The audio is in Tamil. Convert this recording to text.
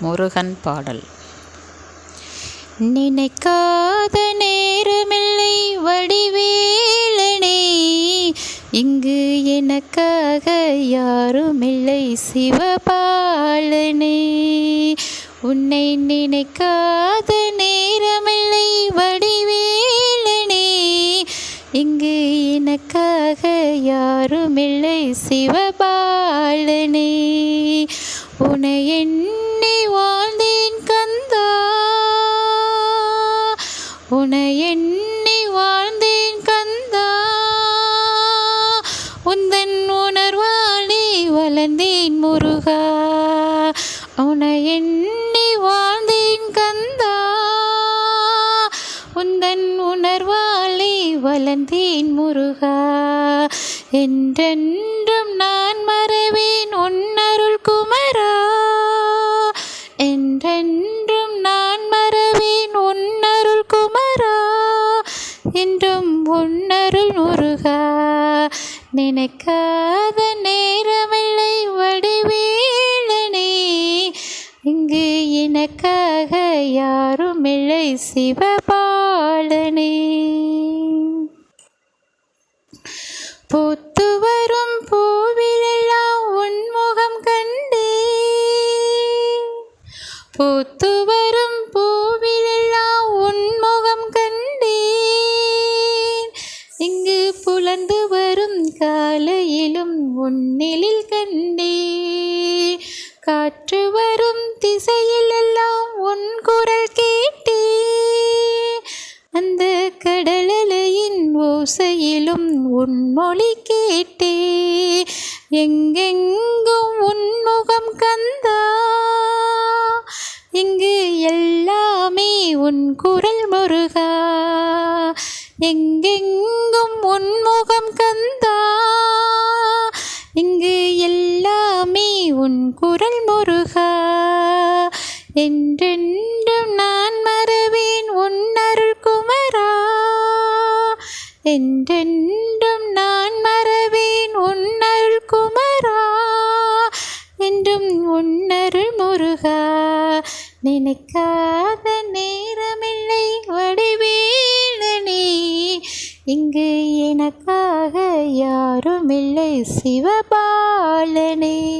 முருகன் பாடல். நினைக்காத நேரமில்லை வடிவேலனே இங்கு எனக்காக யாருமில்லை சிவபாலனே. உன்னை நினைக்காத நேரமில்லை வடிவேலனே இங்கு எனக்காக யாருமில்லை சிவபாலனே. உன்னை உன்னை எண்ணி வாழ்ந்தேன் கந்தா. உந்தன் உணர்வாளி வளர்ந்தேன் முருகா. உன்னை எண்ணி வாழ்ந்தேன் கந்தா. உந்தன் உணர்வாளி வளர்ந்தேன் முருகா. என்றென்றும் என்றும் உன்னருள் முருகா. நினைக்காத நேரமில்லை வடிவேலனே. இங்கு எனக்காக யாருமில்லை சிவபாலனே. உன்னிலில் கண்டே. காற்று வரும் திசையில் எல்லாம் உன் குரல் கேட்டே. அந்த கடலலையின் ஓசையிலும் உன் மொழி கேட்டே. எங்கெங்கும் உன்முகம் கந்தா. இங்கு எல்லாமே உன் குரல் முருகா. எங்கெங்கும் உன்முகம் குரல் முருகா. என்றென்றும் நான் மறவேன் உன் அருள் குமரா. என்றென்றும் நான் மறவேன் உன் அருள் குமரா. என்றும் உன்னருள் முருகா. நினைக்காத நேரமில்லை வடிவேலனே. இங்கு எனக்காக யாருமில்லை சிவபாலனே.